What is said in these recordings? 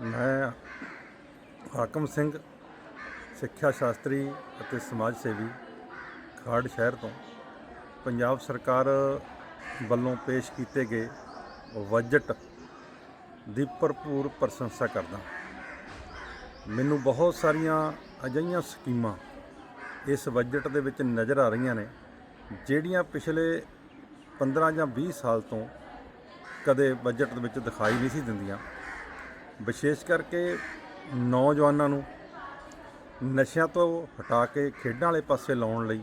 ਮੈਂ ਹਾਕਮ ਸਿੰਘ, ਸਿੱਖਿਆ ਸ਼ਾਸਤਰੀ ਅਤੇ ਸਮਾਜ ਸੇਵੀ ਖਾੜ ਸ਼ਹਿਰ ਤੋਂ ਪੰਜਾਬ ਸਰਕਾਰ ਵੱਲੋਂ ਪੇਸ਼ ਕੀਤੇ ਗਏ ਬਜਟ ਦੀ ਭਰਪੂਰ ਪ੍ਰਸ਼ੰਸਾ ਕਰਦਾ ਮੈਨੂੰ ਬਹੁਤ ਸਾਰੀਆਂ ਅਜਿਹੀਆਂ ਸਕੀਮਾਂ ਇਸ ਬਜਟ ਦੇ ਵਿੱਚ ਨਜ਼ਰ ਆ ਰਹੀਆਂ ਨੇ, ਜਿਹੜੀਆਂ ਪਿਛਲੇ 15 ਜਾਂ 20 ਸਾਲ ਤੋਂ ਕਦੇ ਬਜਟ ਦੇ ਵਿੱਚ ਦਿਖਾਈ ਨਹੀਂ ਸੀ ਦਿੰਦੀਆਂ। ਵਿਸ਼ੇਸ਼ ਕਰਕੇ ਨੌਜਵਾਨਾਂ ਨੂੰ ਨਸ਼ਿਆਂ ਤੋਂ ਹਟਾ ਕੇ ਖੇਡਾਂ ਵਾਲੇ ਪਾਸੇ ਲਾਉਣ ਲਈ,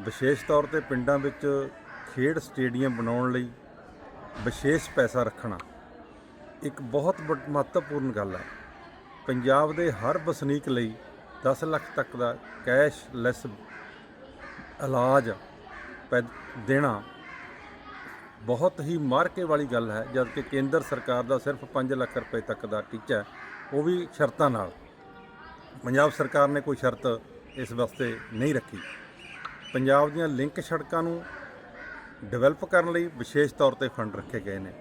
ਵਿਸ਼ੇਸ਼ ਤੌਰ ਤੇ ਪਿੰਡਾਂ ਵਿੱਚ ਖੇਡ ਸਟੇਡੀਅਮ ਬਣਾਉਣ ਲਈ ਵਿਸ਼ੇਸ਼ ਪੈਸਾ ਰੱਖਣਾ ਇੱਕ ਬਹੁਤ ਵੱਡ- ਮਹੱਤਵਪੂਰਨ ਗੱਲ ਹੈ। ਪੰਜਾਬ ਦੇ ਹਰ ਵਸਨੀਕ ਲਈ 10 ਲੱਖ ਤੱਕ ਦਾ ਕੈਸ਼ਲੈਸ ਇਲਾਜ ਪੈ, ਦੇਣਾ ਬਹੁਤ ਹੀ ਮਾਰਕੇ ਵਾਲੀ ਗੱਲ ਹੈ ਜਦ ਕਿ ਕੇਂਦਰ ਸਰਕਾਰ ਦਾ ਸਿਰਫ 5 ਲੱਖ ਰੁਪਏ ਤੱਕ ਦਾ ਟੀਚਾ ਉਹ ਵੀ ਸ਼ਰਤਾਂ ਨਾਲ। ਪੰਜਾਬ ਸਰਕਾਰ ਨੇ ਕੋਈ ਸ਼ਰਤ ਇਸ ਵਾਸਤੇ ਨਹੀਂ ਰੱਖੀ। ਪੰਜਾਬ ਦੀਆਂ ਲਿੰਕ ਸੜਕਾਂ ਨੂੰ ਡਿਵੈਲਪ ਕਰਨ ਲਈ ਵਿਸ਼ੇਸ਼ ਤੌਰ ਤੇ ਫੰਡ ਰੱਖੇ ਗਏ ਨੇ।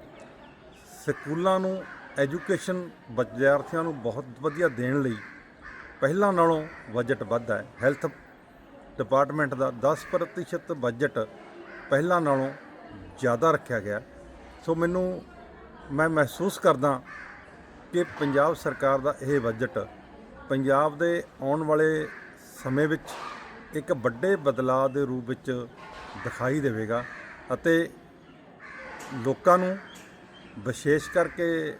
ਸਕੂਲਾਂ ਨੂੰ ਐਜੂਕੇਸ਼ਨ ਵਿਦਿਆਰਥੀਆਂ ਨੂੰ ਬਹੁਤ ਵਧੀਆ ਦੇਣ ਲਈ ਪਹਿਲਾਂ ਨਾਲੋਂ ਬਜਟ ਵੱਧ ਹੈ। ਹੈਲਥ ਡਿਪਾਰਟਮੈਂਟ ਦਾ 10% ਬਜਟ ਪਹਿਲਾਂ ਨਾਲੋਂ ਜ਼ਿਆਦਾ ਰੱਖਿਆ ਗਿਆ। ਸੋ ਮੈਨੂੰ, ਮੈਂ ਮਹਿਸੂਸ ਕਰਦਾ ਕਿ ਪੰਜਾਬ ਸਰਕਾਰ ਦਾ ਇਹ ਬਜਟ ਪੰਜਾਬ ਦੇ ਆਉਣ ਵਾਲੇ ਸਮੇਂ ਵਿੱਚ ਇੱਕ ਵੱਡੇ ਬਦਲਾਅ ਦੇ ਰੂਪ ਵਿੱਚ ਦਿਖਾਈ ਦੇਵੇਗਾ ਅਤੇ ਲੋਕਾਂ ਨੂੰ ਵਿਸ਼ੇਸ਼ ਕਰਕੇ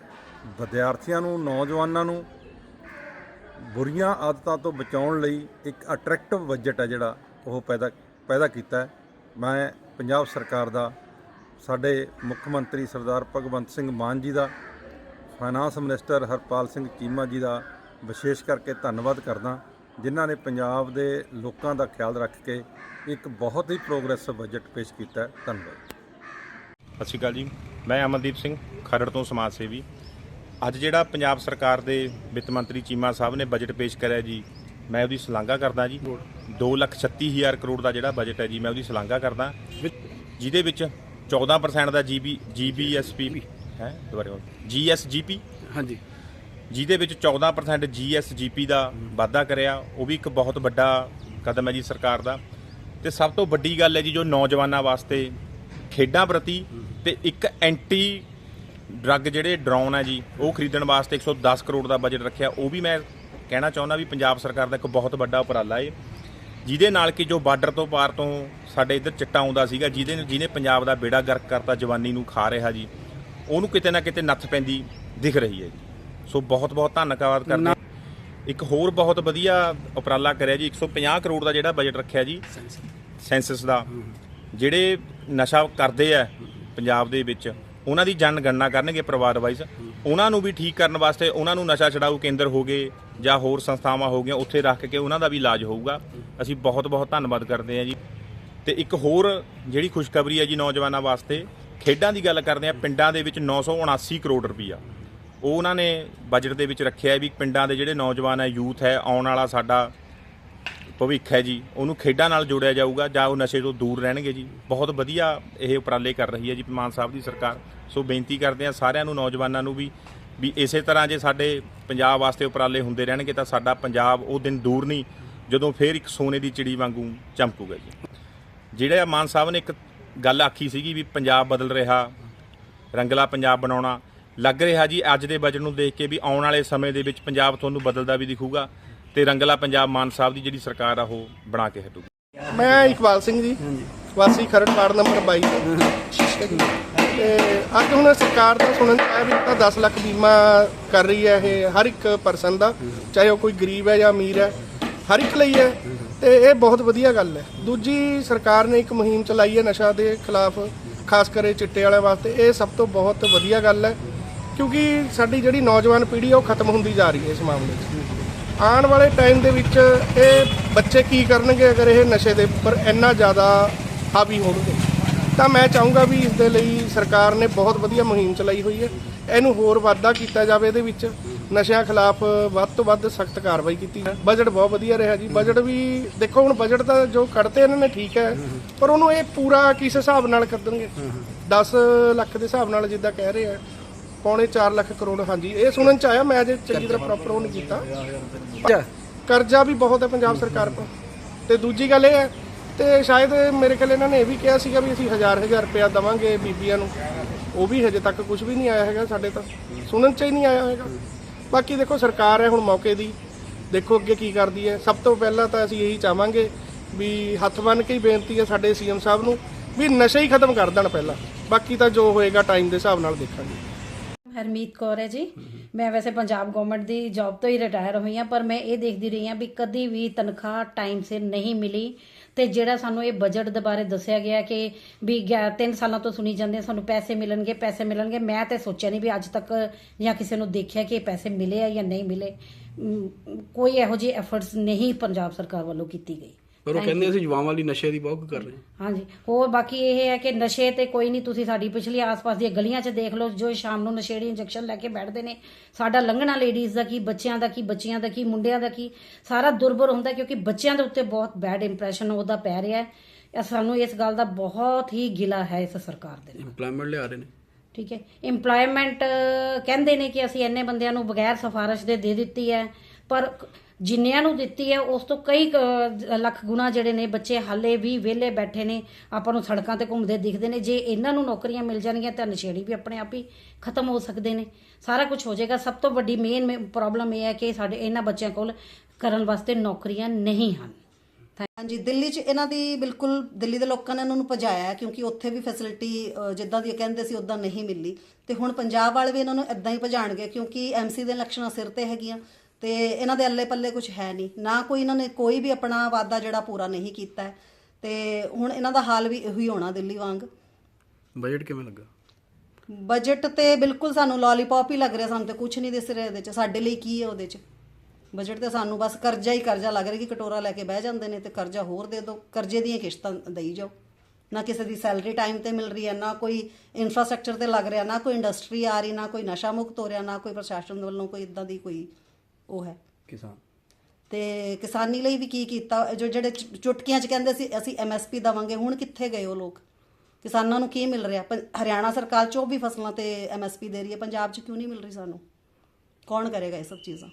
ਵਿਦਿਆਰਥੀਆਂ ਨੂੰ, ਨੌਜਵਾਨਾਂ ਨੂੰ ਬੁਰੀਆਂ ਆਦਤਾਂ ਤੋਂ ਬਚਾਉਣ ਲਈ ਇੱਕ ਅਟਰੈਕਟਿਵ ਬਜਟ ਹੈ ਜਿਹੜਾ ਉਹ ਪੈਦਾ ਪੈਦਾ ਕੀਤਾ ਹੈ। ਮੈਂ ਪੰਜਾਬ ਸਰਕਾਰ ਦਾ ਸਾਡੇ ਮੁੱਖ ਮੰਤਰੀ ਸਰਦਾਰ ਭਗਵੰਤ ਸਿੰਘ ਮਾਨ ਜੀ ਦਾ ਫਾਈਨਾਂਸ ਮਿਨਿਸਟਰ ਹਰਪਾਲ ਸਿੰਘ ਚੀਮਾ ਜੀ ਦਾ ਵਿਸ਼ੇਸ਼ ਕਰਕੇ ਧੰਨਵਾਦ ਕਰਦਾ ਜਿਨ੍ਹਾਂ ਨੇ ਪੰਜਾਬ ਦੇ ਲੋਕਾਂ ਦਾ ਖਿਆਲ ਰੱਖ ਕੇ ਇੱਕ ਬਹੁਤ ਹੀ ਪ੍ਰੋਗਰੈਸਿਵ ਬਜਟ ਪੇਸ਼ ਕੀਤਾ ਧੰਨਵਾਦ। ਸਤਿ ਸ਼੍ਰੀ ਅਕਾਲ ਜੀ। ਮੈਂ ਅਮਨਦੀਪ ਸਿੰਘ, ਖਰੜ ਤੋਂ ਸਮਾਜ ਸੇਵੀ। ਅੱਜ ਜਿਹੜਾ ਪੰਜਾਬ ਸਰਕਾਰ ਦੇ ਵਿੱਤ ਮੰਤਰੀ ਚੀਮਾ ਸਾਹਿਬ ਨੇ ਬਜਟ ਪੇਸ਼ ਕਰਿਆ ਜੀ, ਮੈਂ ਉਹਦੀ ਸ਼ਲਾਘਾ ਕਰਦਾ ਜੀ। 236000 ਕਰੋੜ ਦਾ ਜਿਹੜਾ ਬਜਟ ਹੈ ਜੀ, ਮੈਂ ਉਹਦੀ ਸ਼ਲਾਘਾ ਕਰਦਾ। ਜਿਹਦੇ ਵਿੱਚ 14% ਦਾ ਜੀਬੀ ਜੀਬੀਐਸਪੀ ਹੈ ਦੁਬਾਰਾ ਜੀਐਸਜੀਪੀ ਹਾਂਜੀ। ਜਿਹਦੇ ਵਿੱਚ 14% ਜੀਐਸਜੀਪੀ ਦਾ ਵਾਧਾ ਕਰਿਆ ਉਹ ਵੀ ਇੱਕ ਬਹੁਤ ਵੱਡਾ ਕਦਮ ਹੈ ਜੀ ਸਰਕਾਰ ਦਾ। ਤੇ ਸਭ ਤੋਂ ਵੱਡੀ ਗੱਲ ਹੈ ਜੀ ਜੋ ਨੌਜਵਾਨਾਂ ਵਾਸਤੇ ਖੇਡਾਂ ਪ੍ਰਤੀ ਤੇ ਇੱਕ ਐਂਟੀ ਡਰੱਗ ਜਿਹੜੇ ਡਰੋਨ ਹੈ ਜੀ ਉਹ ਖਰੀਦਣ ਵਾਸਤੇ 110 ਕਰੋੜ ਦਾ ਬਜਟ ਰੱਖਿਆ। ਉਹ ਵੀ ਮੈਂ ਕਹਿਣਾ ਚਾਹੁੰਦਾ ਵੀ ਪੰਜਾਬ ਸਰਕਾਰ ਦਾ ਇੱਕ ਬਹੁਤ ਵੱਡਾ ਉਪਰਾਲਾ ਹੈ। ਜਿਹਦੇ ਨਾਲ ਕਿ ਜੋ ਬਾਰਡਰ ਤੋਂ ਪਾਰ ਤੋਂ ਸਾਡੇ ਇੱਧਰ ਚਿੱਟਾ ਆਉਂਦਾ ਸੀਗਾ, ਜਿਹਦੇ ਜਿਹਨੇ ਪੰਜਾਬ ਦਾ ਬੇੜਾ ਗਰਕ ਕਰਤਾ, ਜਵਾਨੀ ਨੂੰ ਖਾ ਰਿਹਾ ਜੀ, ਉਹਨੂੰ ਕਿਤੇ ਨਾ ਕਿਤੇ ਨੱਥ ਪੈਂਦੀ ਦਿਖ ਰਹੀ ਹੈ ਜੀ। ਸੋ ਬਹੁਤ ਬਹੁਤ ਧੰਨਵਾਦ ਕਰਦੇ ਇੱਕ ਹੋਰ ਬਹੁਤ ਵਧੀਆ ਉਪਰਾਲਾ ਕਰਿਆ ਜੀ 150 ਕਰੋੜ ਦਾ ਜਿਹੜਾ ਬਜਟ ਰੱਖਿਆ ਜੀ ਸੈਂਸਸ ਦਾ, ਜਿਹੜੇ ਨਸ਼ਾ ਕਰਦੇ ਆ ਪੰਜਾਬ ਦੇ ਵਿੱਚ, ਉਹਨਾਂ ਦੀ ਜਨਗਣਨਾ ਕਰਨਗੇ ਪਰਿਵਾਰ ਵਾਈਜ਼ ਉਹਨਾਂ ਨੂੰ ਵੀ ਠੀਕ ਕਰਨ ਵਾਸਤੇ ਉਹਨਾਂ ਨੂੰ ਨਸ਼ਾ ਛਡਾਊ ਕੇਂਦਰ ਹੋ ਗਏ। ਜਾਂ ਹੋਰ ਸੰਸਥਾਵਾਂ ਹੋ ਗਈਆਂ, ਉੱਥੇ ਰੱਖ ਕੇ ਉਹਨਾਂ ਦਾ ਵੀ ਇਲਾਜ ਹੋਊਗਾ। ਅਸੀਂ ਬਹੁਤ ਬਹੁਤ ਧੰਨਵਾਦ ਕਰਦੇ ਹਾਂ ਜੀ। ਤੇ ਇੱਕ ਹੋਰ ਜਿਹੜੀ ਖੁਸ਼ਖਬਰੀ ਹੈ ਜੀ ਨੌਜਵਾਨਾਂ ਵਾਸਤੇ, ਖੇਡਾਂ ਦੀ ਗੱਲ ਕਰਦੇ ਆ ਪਿੰਡਾਂ ਦੇ ਵਿੱਚ 979 ਕਰੋੜ ਰੁਪਈਆ। ਉਹ ਉਹਨਾਂ ਨੇ ਬਜਟ ਦੇ ਵਿੱਚ ਰੱਖਿਆ ਵੀ ਪਿੰਡਾਂ ਦੇ ਜਿਹੜੇ ਨੌਜਵਾਨ ਹੈ ਯੂਥ ਹੈ, ਆਉਣ ਵਾਲਾ ਸਾਡਾ ਭਵਿੱਖ ਹੈ ਜੀ, ਉਹਨੂੰ ਖੇਡਾਂ ਨਾਲ ਜੋੜਿਆ ਜਾਊਗਾ, ਜਾਂ ਉਹ ਨਸ਼ੇ ਤੋਂ ਦੂਰ ਰਹਿਣਗੇ ਜੀ। ਬਹੁਤ ਵਧੀਆ ਇਹ ਉਪਰਾਲੇ ਕਰ ਰਹੀ ਹੈ ਜੀ ਮਾਨ ਸਾਹਿਬ ਦੀ ਸਰਕਾਰ। ਸੋ ਬੇਨਤੀ ਕਰਦੇ ਆ ਸਾਰਿਆਂ ਨੂੰ, ਨੌਜਵਾਨਾਂ ਨੂੰ ਵੀ ਵੀ ਇਸੇ ਤਰ੍ਹਾਂ ਜੇ ਸਾਡੇ ਪੰਜਾਬ ਵਾਸਤੇ ਉਪਰਾਲੇ ਹੁੰਦੇ ਰਹਿਣਗੇ ਤਾਂ ਸਾਡਾ ਪੰਜਾਬ ਉਹ ਦਿਨ ਦੂਰ ਨਹੀਂ ਜਦੋਂ ਫੇਰ ਇੱਕ ਸੋਨੇ ਦੀ ਚਿੜੀ ਵਾਂਗੂ ਚਮਕੂਗਾ ਜੀ। ਜਿਹੜਾ ਮਾਨ ਸਾਹਿਬ ਨੇ ਇੱਕ ਗੱਲ ਆਖੀ ਸੀਗੀ ਵੀ ਪੰਜਾਬ ਬਦਲ ਰਿਹਾ ਰੰਗਲਾ ਪੰਜਾਬ ਬਣਾਉਣਾ ਲੱਗ ਰਿਹਾ ਜੀ ਅੱਜ ਦੇ ਬਜਟ ਨੂੰ ਦੇਖ ਕੇ ਵੀ ਆਉਣ ਵਾਲੇ ਸਮੇਂ ਦੇ ਵਿੱਚ ਪੰਜਾਬ ਤੁਹਾਨੂੰ ਬਦਲਦਾ ਵੀ ਦਿਖੂਗਾ ਤੇ ਰੰਗਲਾ ਪੰਜਾਬ ਮਾਨ ਸਾਹਿਬ ਦੀ ਜਿਹੜੀ ਸਰਕਾਰ ਆ ਉਹ ਬਣਾ ਕੇ ਹਟੂਗੀ। ਮੈਂ ਇਕਬਾਲ ਸਿੰਘ ਜੀ ਵਾਸੀ ਖਰੜ ਵਾਰਡ ਨੰਬਰ 22 ਤੋਂ ਤੇ ਅੱਜ ਹੁਣ ਸਰਕਾਰ ਦਾ ਸੁਣਨ ਚ ਆਇਆ ਵੀ ਤਾਂ 10 ਲੱਖ ਬੀਮਾ ਕਰ ਰਹੀ ਹੈ ਇਹ ਹਰ ਇੱਕ ਪਰਸਨ ਦਾ, ਚਾਹੇ ਉਹ ਕੋਈ ਗਰੀਬ ਹੈ ਜਾਂ ਅਮੀਰ ਹੈ, ਹਰ ਇੱਕ ਲਈ ਹੈ ਤੇ ਇਹ ਬਹੁਤ ਵਧੀਆ ਗੱਲ ਹੈ। ਦੂਜੀ ਸਰਕਾਰ ਨੇ ਇੱਕ ਮੁਹਿੰਮ ਚਲਾਈ ਹੈ ਨਸ਼ਾ ਦੇ ਖਿਲਾਫ, ਖਾਸ ਕਰੇ ਚਿੱਟੇ ਵਾਲਿਆਂ ਵਾਸਤੇ। ਇਹ ਸਭ ਤੋਂ ਬਹੁਤ ਵਧੀਆ ਗੱਲ ਹੈ, ਕਿਉਂਕਿ ਸਾਡੀ ਜਿਹੜੀ ਨੌਜਵਾਨ ਪੀੜ੍ਹੀ ਹੈ ਉਹ ਖਤਮ ਹੁੰਦੀ ਜਾ ਰਹੀ ਹੈ ਇਸ ਮਾਮਲੇ 'ਚ। ਆਉਣ ਵਾਲੇ ਟਾਈਮ ਦੇ ਵਿੱਚ ਇਹ ਬੱਚੇ ਕੀ ਕਰਨਗੇ ਅਗਰ ਇਹ ਨਸ਼ੇ ਦੇ ਉੱਪਰ ਇੰਨਾ ਜ਼ਿਆਦਾ ਹਾਵੀ ਹੋਣਗੇ? ਤਾਂ ਮੈਂ ਚਾਹੂੰਗਾ ਵੀ ਇਸ ਦੇ ਲਈ ਸਰਕਾਰ ਨੇ ਬਹੁਤ ਵਧੀਆ ਮੁਹਿੰਮ ਚਲਾਈ ਹੋਈ ਹੈ। ਇਹਨੂੰ ਹੋਰ ਵਾਧਾ ਕੀਤਾ ਜਾਵੇ ਇਹਦੇ ਵਿੱਚ। ਨਸ਼ਿਆਂ ਖਿਲਾਫ ਵੱਧ ਤੋਂ ਵੱਧ ਸਖਤ ਕਾਰਵਾਈ ਕੀਤੀ ਹੈ ਬਜਟ ਬਹੁਤ ਵਧੀਆ ਰਿਹਾ ਜੀ। ਬਜਟ ਵੀ ਦੇਖੋ ਹੁਣ ਬਜਟ ਤਾਂ ਜੋ ਕੱਢਤੇ ਇਹਨਾਂ ਨੇ ਠੀਕ ਹੈ। ਪਰ ਉਹਨੂੰ ਇਹ ਪੂਰਾ ਕਿਸ ਹਿਸਾਬ ਨਾਲ ਕੱਢਣਗੇ? 10 ਲੱਖ ਦੇ ਹਿਸਾਬ ਨਾਲ ਜਿੱਦਾਂ ਕਹਿ ਰਹੇ ਆ ਪੌਣੇ 4 ਲੱਖ ਕਰੋੜ। ਹਾਂਜੀ ਇਹ ਸੁਣਨ ਚ ਆਇਆ ਮੈਂ ਅਜੇ ਚੰਗੀ ਤਰ੍ਹਾਂ ਪ੍ਰੋਪਰ ਉਹ ਨਹੀਂ ਕੀਤਾ। ਕਰਜ਼ਾ ਵੀ ਬਹੁਤ ਹੈ ਪੰਜਾਬ ਸਰਕਾਰ ਕੋਲ। ਤੇ ਦੂਜੀ ਗੱਲ ਇਹ ਹੈ ਤੇ ਸ਼ਾਇਦ ਮੇਰੇ ਖਿਆਲ ਇਹਨਾਂ ਨੇ ਇਹ ਵੀ ਕਿਹਾ ਸੀਗਾ ਵੀ ਅਸੀਂ ਹਜ਼ਾਰ ਹਜ਼ਾਰ ਰੁਪਇਆ ਦਵਾਂਗੇ ਬੀਬੀਆਂ ਨੂੰ। ਉਹ ਵੀ ਹਜੇ ਤੱਕ ਕੁਝ ਵੀ ਨਹੀਂ ਆਇਆ ਹੈਗਾ ਸਾਡੇ ਤਾਂ। ਸੁਣਨ ਚ ਹੀ ਨਹੀਂ ਆਇਆ ਹੈਗਾ। ਬਾਕੀ ਦੇਖੋ ਸਰਕਾਰ ਹੈ ਹੁਣ ਮੌਕੇ ਦੀ। ਦੇਖੋ ਅੱਗੇ ਕੀ ਕਰਦੀ ਹੈ। ਸਭ ਤੋਂ ਪਹਿਲਾਂ ਤਾਂ ਅਸੀਂ ਇਹੀ ਚਾਹਾਂਗੇ ਵੀ ਹੱਥ ਬੰਨ ਕੇ ਹੀ ਬੇਨਤੀ ਹੈ ਸਾਡੇ ਸੀਐਮ ਸਾਹਿਬ ਨੂੰ ਵੀ ਨਸ਼ੇ ਹੀ ਖਤਮ ਕਰ ਦੇਣ ਪਹਿਲਾਂ। ਬਾਕੀ ਤਾਂ ਜੋ ਹੋਏਗਾ ਟਾਈਮ ਦੇ ਹਿਸਾਬ ਨਾਲ ਦੇਖਾਂਗੇ। ਹਰਮੀਤ ਕੌਰ ਹੈ ਜੀ। ਮੈਂ ਵੈਸੇ ਪੰਜਾਬ ਗਵਰਨਮੈਂਟ ਦੀ ਜੌਬ ਤੋਂ ਹੀ ਰਿਟਾਇਰ ਹੋਈ ਹਾਂ, ਪਰ ਮੈਂ ਇਹ ਦੇਖਦੀ ਰਹੀ ਹਾਂ ਵੀ ਕਦੀ ਵੀ ਤਨਖਾਹ ਟਾਈਮ ਸਿਰ ਨਹੀਂ ਮਿਲੀ। ਤੇ ਜਿਹੜਾ ਸਾਨੂੰ ਇਹ ਬਜਟ ਦੇ ਬਾਰੇ ਦੱਸਿਆ ਗਿਆ ਕਿ ਵੀ 3 ਸਾਲਾਂ ਤੋਂ ਸੁਣੀ ਜਾਂਦੇ ਸਾਨੂੰ ਪੈਸੇ ਮਿਲਣਗੇ ਪੈਸੇ ਮਿਲਣਗੇ। ਮੈਂ ਤੇ ਸੋਚਿਆ ਨਹੀਂ ਵੀ ਅੱਜ ਤੱਕ ਜਾਂ ਕਿਸੇ ਨੂੰ ਦੇਖਿਆ ਕਿ ਇਹ ਪੈਸੇ ਮਿਲੇ ਆ ਜਾਂ ਨਹੀਂ ਮਿਲੇ। ਕੋਈ ਇਹੋ ਜਿਹੀ ਐਫਰਟਸ ਨਹੀਂ ਪੰਜਾਬ ਸਰਕਾਰ ਵੱਲੋਂ ਕੀਤੀ ਗਈ। ਪਰ ਉਹ ਕਹਿੰਦੇ ਅਸੀਂ ਜਵਾਵਾਂ ਲਈ ਨਸ਼ੇ ਦੀ ਬਹੁਤ ਕਰ ਰਹੇ ਹਾਂ। ਹਾਂਜੀ। ਹੋਰ ਬਾਕੀ ਇਹ ਹੈ ਕਿ ਨਸ਼ੇ ਤੇ ਕੋਈ ਨਹੀਂ ਤੁਸੀਂ ਸਾਡੀ ਪਿਛਲੀ ਆਸ-ਪਾਸ ਦੀਆਂ ਗਲੀਆਂ 'ਚ ਦੇਖ ਲਓ ਜੋ ਸ਼ਾਮ ਨੂੰ ਨਸ਼ੇੜੀ ਇੰਜੈਕਸ਼ਨ ਲੈ ਕੇ ਬੈਠਦੇ ਨੇ ਸਾਡਾ ਲੰਘਣਾ ਲੇਡੀਜ਼ ਦਾ ਕੀ ਬੱਚਿਆਂ ਦਾ ਕੀ ਬੱਚੀਆਂ ਦਾ ਕੀ ਮੁੰਡਿਆਂ ਦਾ ਕੀ ਸਾਰਾ ਦੁਰਬਰ ਹੁੰਦਾ ਕਿਉਂਕਿ ਬੱਚਿਆਂ ਦੇ ਉੱਤੇ ਬਹੁਤ ਬੈਡ ਇੰਪ੍ਰੈਸ਼ਨ ਉਹਦਾ ਪੈ ਰਿਹਾ ਹੈ। ਸਾਨੂੰ ਇਸ ਗੱਲ ਦਾ ਬਹੁਤ ਹੀ ਗਿਲਾ ਹੈ ਇਸ ਸਰਕਾਰ ਦੇ ਨਾਲ। ਇੰਪਲੋਇਮੈਂਟ ਲਿਆ ਰਹੇ ਨੇ। ਠੀਕ ਹੈ। EMPLOYMENT ਕਹਿੰਦੇ ਨੇ ਕਿ ਅਸੀਂ ਇੰਨੇ ਬੰਦਿਆਂ ਨੂੰ ਬਗੈਰ ਸਿਫਾਰਿਸ਼ ਦੇ ਦੇ ਦਿੱਤੀ ਹੈ ਪਰ ਜਿੰਨਿਆਂ ਨੂੰ ਦਿੱਤੀ ਹੈ, ਉਸ ਤੋਂ ਕਈ ਲੱਖ ਗੁਣਾ ਜਿਹੜੇ ਨੇ ਬੱਚੇ ਹਾਲੇ ਵੀ ਵਿਹਲੇ ਬੈਠੇ ਨੇ, ਆਪਾਂ ਨੂੰ ਸੜਕਾਂ ਤੇ ਘੁੰਮਦੇ ਦਿਖਦੇ ਨੇ, ਜੇ ਇਹਨਾਂ ਨੂੰ ਨੌਕਰੀਆਂ ਮਿਲ ਜਾਣਗੀਆਂ ਤਾਂ ਨਸ਼ੇੜੀ ਵੀ ਆਪਣੇ ਆਪ ਹੀ ਖਤਮ ਹੋ ਸਕਦੇ ਨੇ। ਸਾਰਾ ਕੁਝ ਹੋ ਜਾਏਗਾ। ਸਭ ਤੋਂ ਵੱਡੀ ਮੇਨ ਪ੍ਰੋਬਲਮ ਇਹ ਹੈ ਕਿ ਸਾਡੇ ਇਹਨਾਂ ਬੱਚਿਆਂ ਕੋਲ ਕਰਨ ਵਾਸਤੇ ਨੌਕਰੀਆਂ ਨਹੀਂ ਹਨ। ਹਾਂਜੀ, ਦਿੱਲੀ 'ਚ ਇਹਨਾਂ ਦੀ ਬਿਲਕੁਲ, ਦਿੱਲੀ ਦੇ ਲੋਕਾਂ ਨੇ ਇਹਨਾਂ ਨੂੰ ਭਜਾਇਆ ਕਿਉਂਕਿ ਉੱਥੇ ਵੀ ਫੈਸਿਲਿਟੀ ਜਿੱਦਾਂ ਦੀ ਕਹਿੰਦੇ ਸੀ, ਉਦਾਂ ਨਹੀਂ ਮਿਲੀ। ਤੇ ਹੁਣ ਪੰਜਾਬ ਵਾਲੇ ਵੀ ਇਹਨਾਂ ਨੂੰ ਇਦਾਂ ਹੀ ਭਜਾਣਗੇ, ਕਿਉਂਕਿ ਐਮਸੀ ਦੇ ਇਲੈਕਸ਼ਨਾਂ ਸਿਰ ਤੇ ਹੈਗੀਆਂ। ਤੇ ਇਹਨਾਂ ਦੇ ਅੱਲੇ ਪੱਲੇ ਕੁਝ ਹੈ ਨਹੀਂ। ਨਾ ਕੋਈ ਇਹਨਾਂ ਨੇ ਕੋਈ ਵੀ ਆਪਣਾ ਵਾਅਦਾ ਜਿਹੜਾ ਪੂਰਾ ਨਹੀਂ ਕੀਤਾ ਹੈ। ਤੇ ਹੁਣ ਇਹਨਾਂ ਦਾ ਹਾਲ ਵੀ ਇਹੋ ਹੀ ਹੋਣਾ ਦਿੱਲੀ ਵਾਂਗ। ਬਜਟ ਕਿਵੇਂ ਲੱਗਾ? ਬਜਟ ਤੇ ਬਿਲਕੁਲ ਸਾਨੂੰ ਲੋਲੀਪੌਪ ਹੀ ਲੱਗ ਰਿਹਾ। ਸਾਨੂੰ ਤੇ ਕੁਝ ਨਹੀਂ ਦਿਸ ਰਿਹਾ ਇਹਦੇ 'ਚ। ਸਾਡੇ ਲਈ ਕੀ ਹੈ ਉਹਦੇ 'ਚ? ਬਜਟ ਤੇ ਸਾਨੂੰ ਬਸ ਕਰਜ਼ਾ ਹੀ ਕਰਜ਼ਾ ਲੱਗ ਰਿਹਾ ਕਿ ਕਟੋਰਾ ਲੈ ਕੇ ਬਹਿ ਜਾਂਦੇ ਨੇ ਤੇ ਕਰਜ਼ਾ ਹੋਰ ਦੇ ਦਿਓ ਕਰਜ਼ੇ ਦੀਆਂ ਕਿਸ਼ਤਾਂ ਦੇਈ ਜਾਓ। ਨਾ ਕਿਸੇ ਦੀ ਸੈਲਰੀ ਟਾਈਮ ਤੇ ਮਿਲ ਰਹੀ ਹੈ ਨਾ ਕੋਈ ਇਨਫਰਾਸਟ੍ਰਕਚਰ ਤੇ ਲੱਗ ਰਿਹਾ ਨਾ ਕੋਈ ਇੰਡਸਟਰੀ ਆ ਰਹੀ ਨਾ ਕੋਈ ਨਸ਼ਾ ਮੁਕਤ ਹੋ ਰਿਹਾ ਨਾ ਕੋਈ ਪ੍ਰਸ਼ਾਸਨ ਵੱਲੋਂ ਕੋਈ ਇਦਾਂ ਦੀ ਕੋਈ ਉਹ ਹੈ। ਕਿਸਾਨ। ਤੇ ਕਿਸਾਨੀ ਲਈ ਵੀ ਕੀ ਕੀਤਾ? ਜੋ ਜਿਹੜੇ ਚੁਟਕੀਆਂ 'ਚ ਕਹਿੰਦੇ ਸੀ ਅਸੀਂ ਐਮਐਸਪੀ ਦਵਾਂਗੇ ਹੁਣ ਕਿੱਥੇ ਗਏ ਉਹ ਲੋਕ? ਕਿਸਾਨਾਂ ਨੂੰ ਕੀ ਮਿਲ ਰਿਹਾ? ਹਰਿਆਣਾ ਸਰਕਾਰ 24 ਫਸਲਾਂ ਤੇ ਐਮਐਸਪੀ ਦੇ ਰਹੀ ਹੈ ਪੰਜਾਬ 'ਚ ਕਿਉਂ ਨਹੀਂ ਮਿਲ ਰਹੀ ਸਾਨੂੰ? ਕੌਣ ਕਰੇਗਾ ਇਹ ਸਭ ਚੀਜ਼ਾਂ?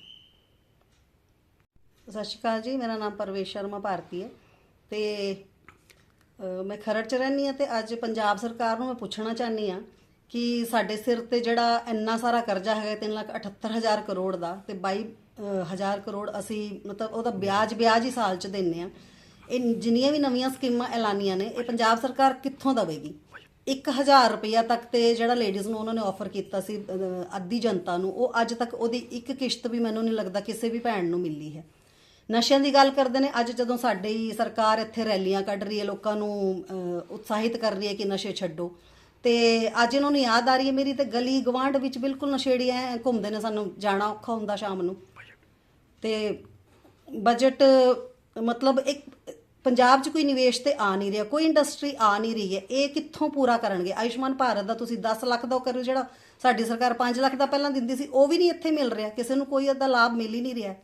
ਸਤਿ ਸ਼੍ਰੀ ਅਕਾਲ ਜੀ ਮੇਰਾ ਨਾਮ ਪਰਵੇਸ਼ ਸ਼ਰਮਾ ਭਾਰਤੀ ਹੈ। ਤੇ ਮੈਂ ਖਰੜ ਚ ਰਹਿੰਦੀ ਹਾਂ ਤੇ ਅੱਜ ਪੰਜਾਬ ਸਰਕਾਰ ਨੂੰ ਮੈਂ ਪੁੱਛਣਾ ਚਾਹਨੀ ਆ ਕਿ ਸਾਡੇ ਸਿਰ ਤੇ ਜਿਹੜਾ ਇੰਨਾ ਸਾਰਾ ਕਰਜ਼ਾ ਹੈਗਾ 3 ਲੱਖ 78 ਹਜ਼ਾਰ ਕਰੋੜ ਦਾ ਤੇ 22 ਅ, ਹਜ਼ਾਰ ਕਰੋੜ ਅਸੀਂ ਮਤਲਬ ਉਹਦਾ ਵਿਆਜ ਵਿਆਜ ਹੀ ਸਾਲ ਚ ਦਿੰਨੇ ਆ। ਇਹ ਜਿੰਨੀਆਂ ਵੀ ਨਵੀਆਂ ਸਕੀਮਾਂ ਐਲਾਨੀਆਂ ਨੇ ਇਹ ਪੰਜਾਬ ਸਰਕਾਰ ਕਿੱਥੋਂ ਦੇਵੇਗੀ? 1000 ਰੁਪਇਆ ਤੱਕ ਤੇ ਜਿਹੜਾ ਲੇਡੀਜ਼ ਨੂੰ ਉਹਨਾਂ ਨੇ ਆਫਰ ਕੀਤਾ ਸੀ ਅੱਧੀ ਜਨਤਾ ਨੂੰ ਉਹ ਅੱਜ ਤੱਕ ਉਹਦੀ ਇੱਕ ਕਿਸ਼ਤ ਵੀ ਮੈਨੂੰ ਨਹੀਂ ਲੱਗਦਾ ਕਿਸੇ ਵੀ ਭੈਣ ਨੂੰ ਮਿਲੀ ਹੈ। ਨਸ਼ਿਆਂ ਦੀ ਗੱਲ ਕਰਦੇ ਨੇ ਅੱਜ ਜਦੋਂ ਸਾਡੀ ਸਰਕਾਰ ਇੱਥੇ ਰੈਲੀਆਂ ਕੱਢ ਰਹੀ ਹੈ ਲੋਕਾਂ ਨੂੰ ਉਤਸ਼ਾਹਿਤ ਕਰ ਰਹੀ ਹੈ ਕਿ ਨਸ਼ੇ ਛੱਡੋ ਤੇ ਅੱਜ ਇਹਨਾਂ ਨੂੰ ਯਾਦ ਆ ਰਹੀ ਹੈ ਮੇਰੀ ਤੇ ਗਲੀ ਗਵਾਂਢ ਵਿੱਚ ਬਿਲਕੁਲ ਨਸ਼ੇੜੀ ਐ ਘੁੰਮਦੇ ਨੇ ਸਾਨੂੰ ਜਾਣਾ ਔਖਾ ਹੁੰਦਾ ਸ਼ਾਮ ਨੂੰ। ਤੇ ਬਜਟ ਮਤਲਬ ਇੱਕ, ਪੰਜਾਬ 'ਚ ਕੋਈ ਨਿਵੇਸ਼ ਤੇ ਆ ਨਹੀਂ ਰਿਹਾ, ਕੋਈ ਇੰਡਸਟਰੀ ਆ ਨਹੀਂ ਰਹੀ ਹੈ, ਇਹ ਕਿੱਥੋਂ ਪੂਰਾ ਕਰਨਗੇ? ਆਯੁਸ਼ਮਾਨ ਭਾਰਤ ਦਾ ਤੁਸੀਂ 10 ਲੱਖ ਦਾ ਉਹ ਕਰੋ ਜਿਹੜਾ ਸਾਡੀ ਸਰਕਾਰ 5 ਲੱਖ ਦਾ ਪਹਿਲਾਂ ਦਿੰਦੀ ਸੀ, ਉਹ ਵੀ ਨਹੀਂ ਇੱਥੇ ਮਿਲ ਰਿਹਾ, ਕਿਸੇ ਨੂੰ ਕੋਈ ਇਹਦਾ ਲਾਭ ਮਿਲ ਹੀ ਨਹੀਂ ਰਿਹਾ।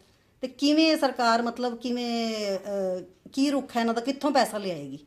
ਤੇ ਕਿਵੇਂ ਸਰਕਾਰ, ਮਤਲਬ ਕਿਵੇਂ ਕੀ ਰੁੱਖ ਹੈ ਇਹਨਾਂ ਦਾ, ਕਿੱਥੋਂ ਪੈਸਾ ਲਿਆਏਗੀ?